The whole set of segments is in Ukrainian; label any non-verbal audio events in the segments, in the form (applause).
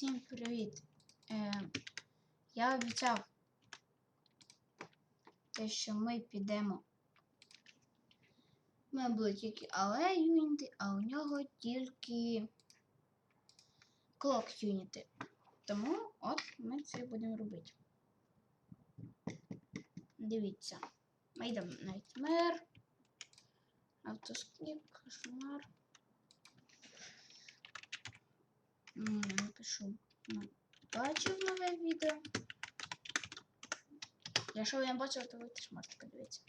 всім привіт. Е, я обіцяв те, що ми підемо. Мене були тільки але юніти, а у нього тільки клок юніти. Тому от ми це будемо робити. Дивіться. Ми йдемо Nightmare, автоскіп, кошмар. Напишу. ну, Бачив нове відео. Якщо ви не бачили, то ви теж можете подивитися.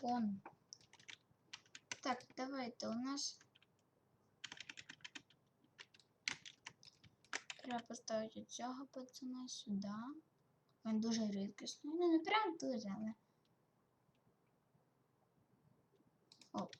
Пон. Так, давайте у нас треба поставити цього пацана сюди. Він дуже рідкісний. Ну, не прям дуже, але. Оп.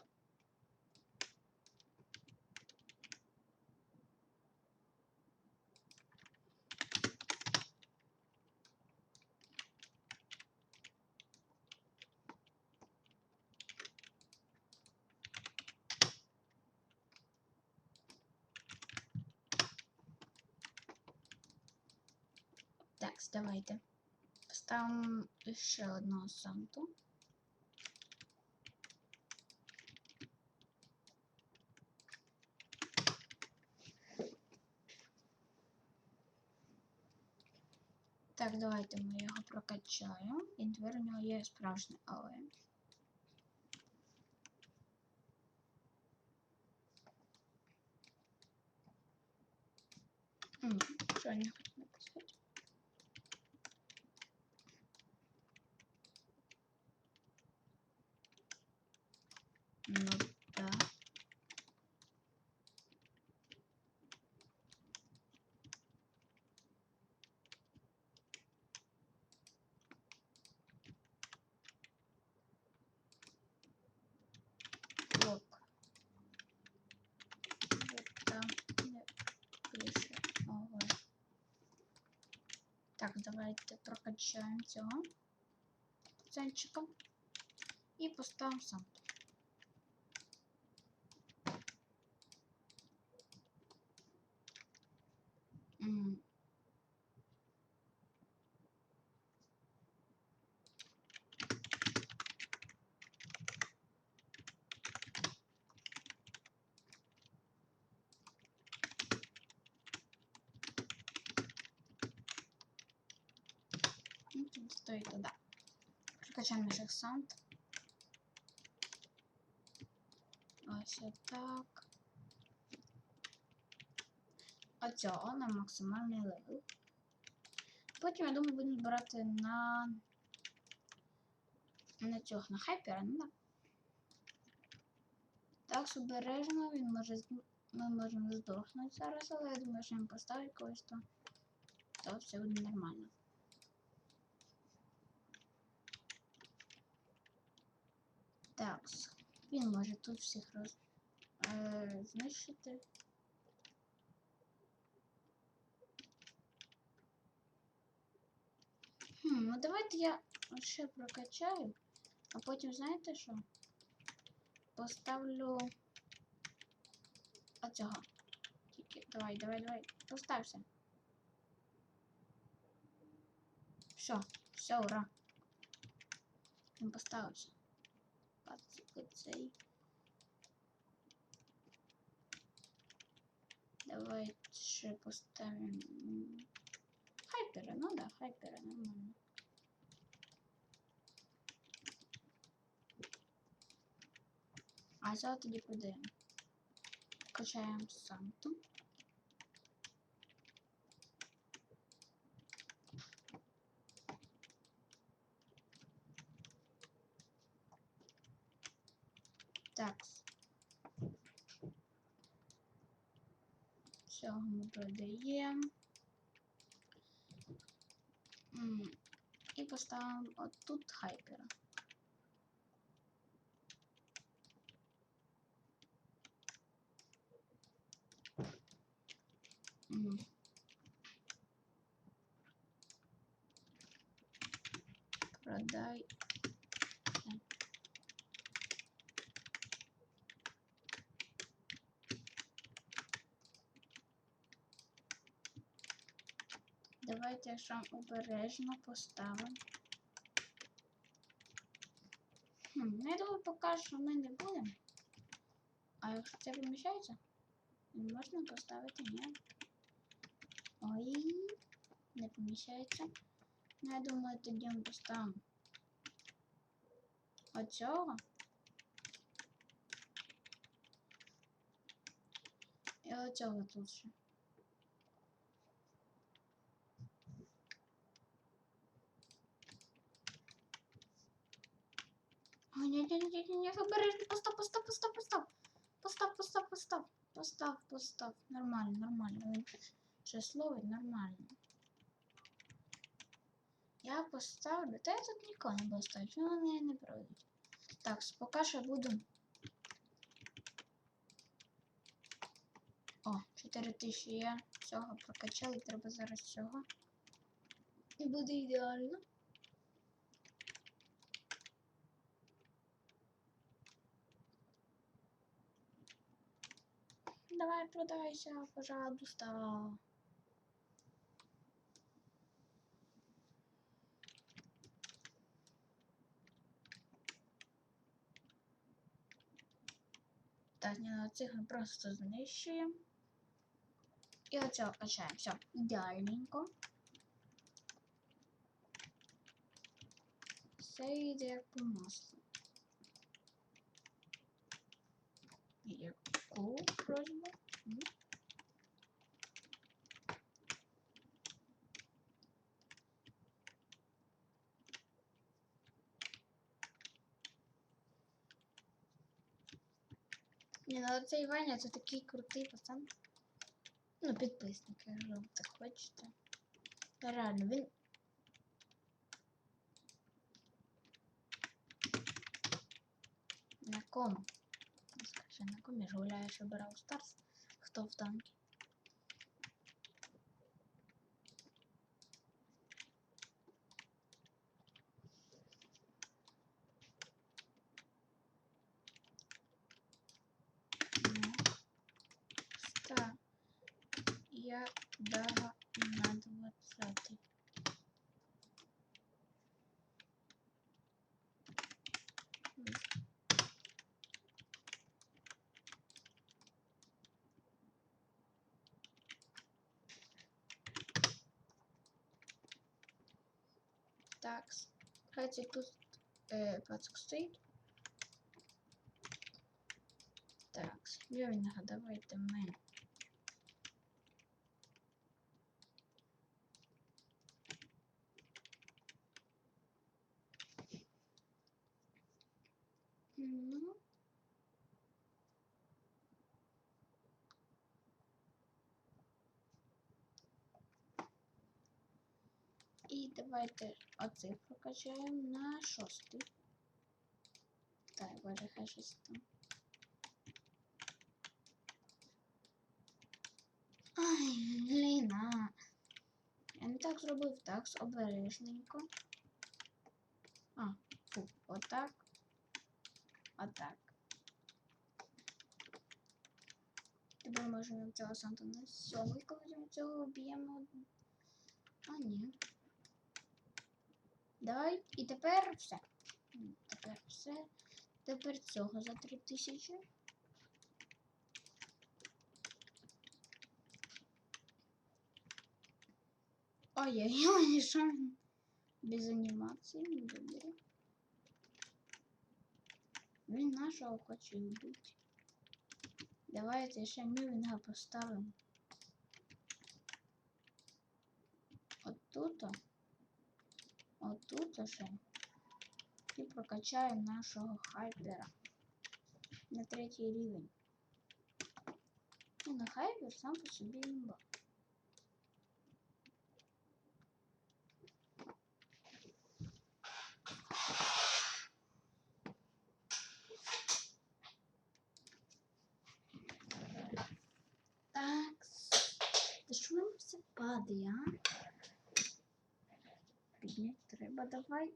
Так, давайте. Поставимо ще одного Санту. Так, давайте ми його прокачаємо. І тепер у нього є справжнє але. М, Що не Ну да. Лок. Это не пише. Ого. Так, давайте прокачаємо цього пацанчика і поставимо сам. М. Ну, тут стоит туда. Прокачаем наших сант. Ось так. Оцього на максимальний левел. Потім, я думаю, будемо брати на. На цього на хайпера, ну да. Так, обережно, він може ми можемо здохнути зараз, але я думаю, що він поставить когось то. То все буде нормально. Так, він може тут всіх роз... е, знищити. Хм, ну давайте я ще прокачаю, а потім знаєте що? Поставлю оцього. Тільки давай, давай, давай. Постався. Все, все, ура. Він поставився. Цей. Давайте поставим Хайпера, ну да, хайпера, нормально. А зараз тоді продаємо. Качаємо Санту. Так. Цього и поставим вот отут хайпера. Давайте шам обережно поставимо. Хм, ну я думаю, поки що ми не будемо. А якщо це поміщається, можна поставити ні. Ой, не поміщається. Ну, я думаю, тоді ми поставимо оцього. І оцього тут ще. Ой, ні, обережно, постав, постав, постав, постав. Постав, постав, постав. Постав, постав. Нормально, нормально. Він словить нормально. Я поставлю. Та я тут нікого не буду ставити, вони не пройдуть. Так, поки що буду. О, 4000 є. Цього прокачали, треба зараз цього. І буде ідеально. Давай продайся, пожалуйста. Так, ні, на цих ми просто знищуємо. І оцього качаємо. Все, ідеальненько. Все йде як по маслу. Яку просьбу? М? Ні, ну цей Ваня це такий крутий пацан. Ну, підписник, якщо ви так хочете. Та Реально, він. На ком? На комі ж гуляю, у Brawl Stars? Хто в танки? Ну, ста. Я дала на двадцатый. Так, хай тут е, пацак стоїть. Так, Льовінга, давайте ми. Ну. І давайте оцей прокачаємо на шостий. Так, хай щось там. Ай, блін, а. Я не так зробив, так, обережненько. А, фу, отак. Отак. Тепер можемо цього Санту на сьомий, коли ми цього об'ємо. А, ні. Давай, і тепер все. Тепер все. Тепер цього за 3000. Ой-ой-ой, (laughs) що? Без анімації, ну, добре. Він нашого хоче вбити. Давайте ще мювінга поставимо. Отут. Отут ще. І прокачаємо нашого хайпера на третій рівень. Ну, на хайпер сам по собі імба. Так. Та що воно все падає, а? Рыба, давай.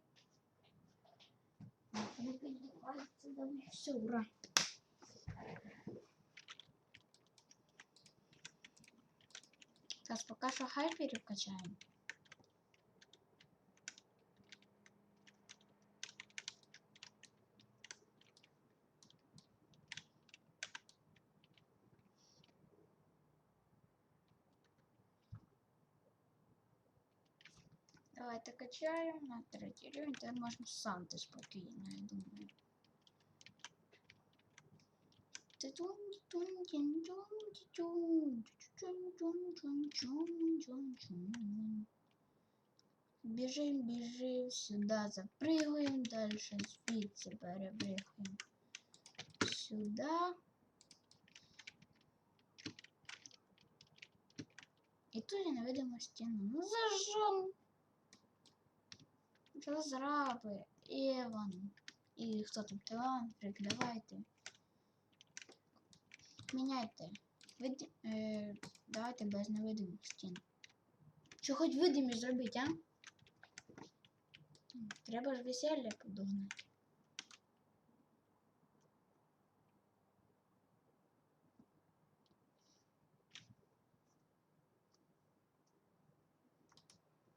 Рыба. Все, ура. Сейчас пока что хайперю качаем. Давайте качаємо на третій рівень, тепер можна сам ти спокійно, я думаю. Бежим, бежим сюда, запрыгиваем, дальше звідси перепрыгиваем сюда. І тут я невидиму стіну. Ну зажжем. Розраби, Іван. І хто там Тилан, Фрик, давайте. Міняйте. Види... Е, давайте без невидимих стін. Що хоч видимі зробити, а? Треба ж весілля подогнати.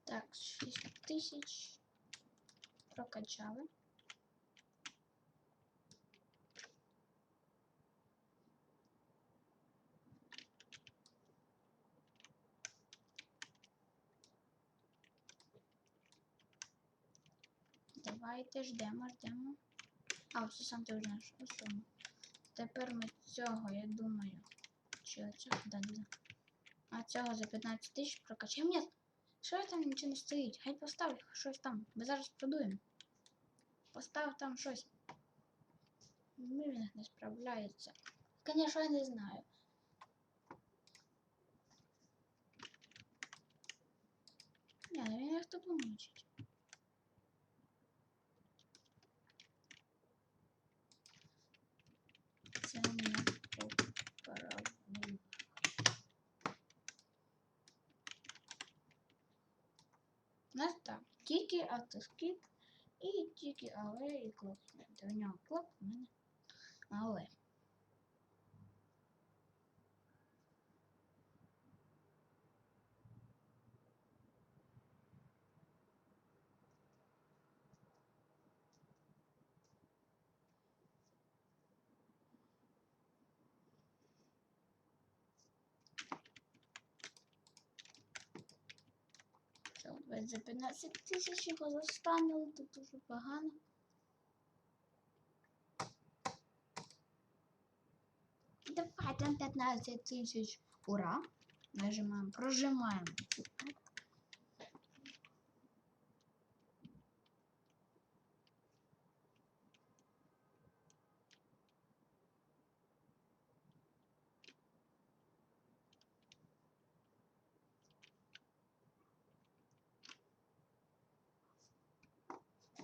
Так, 6 тисяч прокачали. Давайте ждемо, ждемо. А, все сам ти вже. Ось воно. Тепер ми цього, я думаю. Чи оцього? Да, да. А цього за 15 тисяч прокачаємо. Ні, що там нічого не стоїть? Хай постав щось там. Ми зараз продуємо. Постав там щось. Ну, він не справляється. Звісно, я не знаю. Ні, ну він як то помучить. Це не поправимо. У нас так, тільки автоскіп і тільки але і клоп. До нього клоп, у мене але. Це от за 15 тисяч його застанули, тут дуже погано. Давай там 15 тисяч. Ура! Нажимаємо, прожимаємо.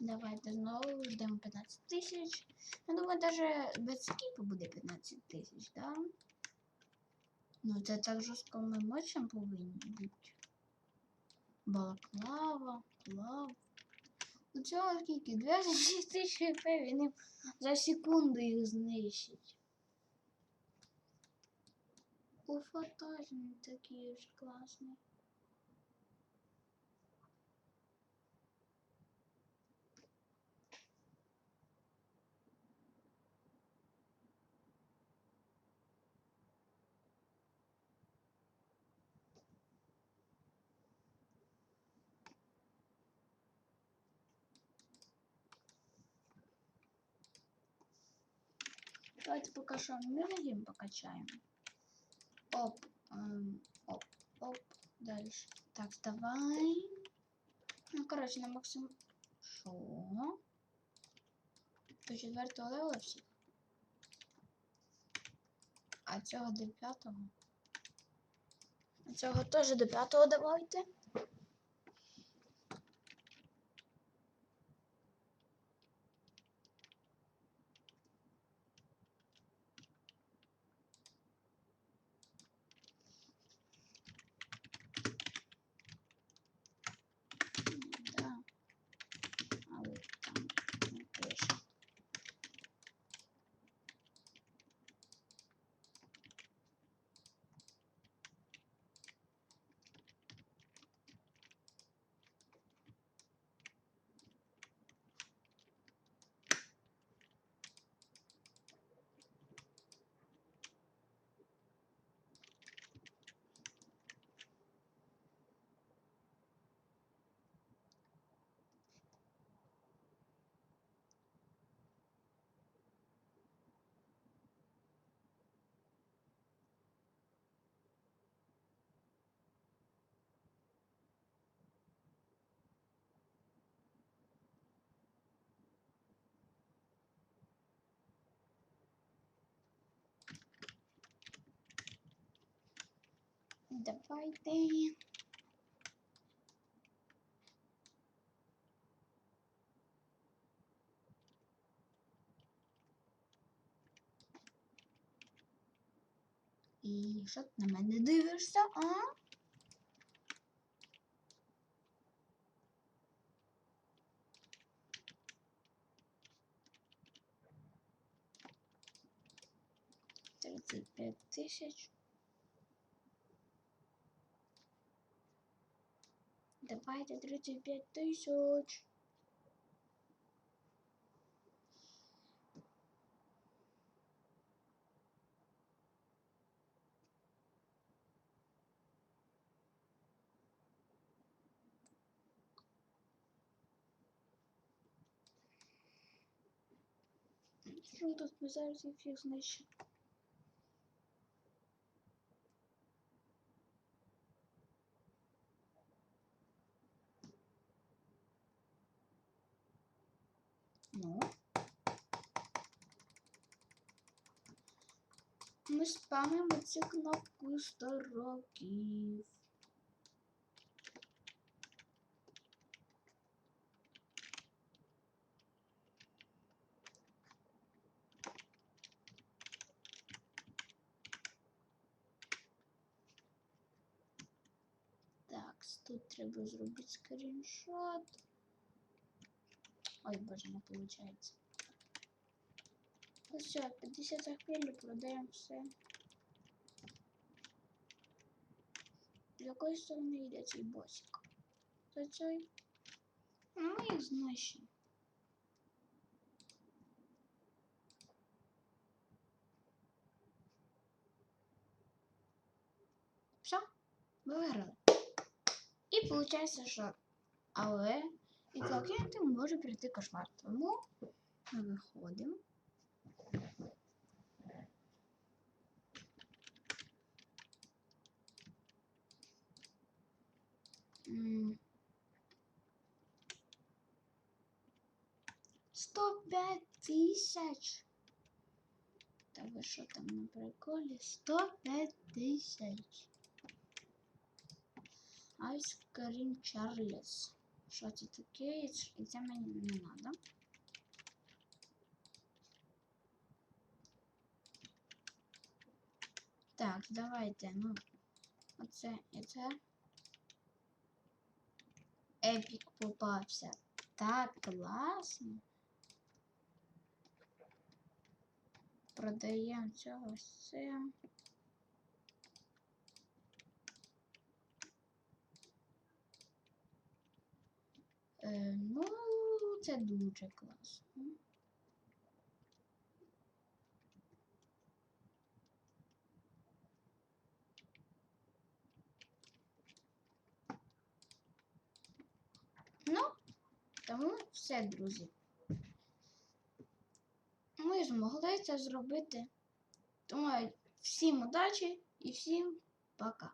Давайте знову ждемо 15 тисяч. Я думаю, навіть без скіпу буде 15 тисяч, да? Ну, це так жорстко ми мочем повинні бути. Балаклава, клав. У цього скільки? 26 тисяч хп, він за секунду їх знищить. Уфа теж не такий ж класний. Давайте поки що мілігім покачаємо. Оп, ем, оп, оп, далі. Так, давай. Ну, коротше, на максимум. Що? До четвертого левела всі. А цього до п'ятого. А цього теж до п'ятого давайте. Да. Але там не пише. Давайте. І що ти на мене дивишся, а? Тридцать пять тысяч. Давайте 35 тысяч. Що тут ми зараз їх Ну. Ми спамимо цю кнопку 100 років. Так, тут треба зробити скріншот. Ой, боже, не получается. Ну все, 50 аквиль продаем все. З якої сторони йде цей босик? Цей? Ну, ми їх знищимо. Все, ми виграли. І виходить, що і клієнти може прийти кошмар. Тому ми виходимо. М. 105 тисяч. Та ви що там на приколі? 105 тисяч. Айскрім Чарльз. Що це таке? І ц- І це мені не треба. Так, давайте, ну. Оце і це. Епік попався. Так класно. Продаємо цього все. Е, ну, це дуже класно. Ну, тому все, друзі. Ми змогли це зробити. Тому всім удачі і всім пока.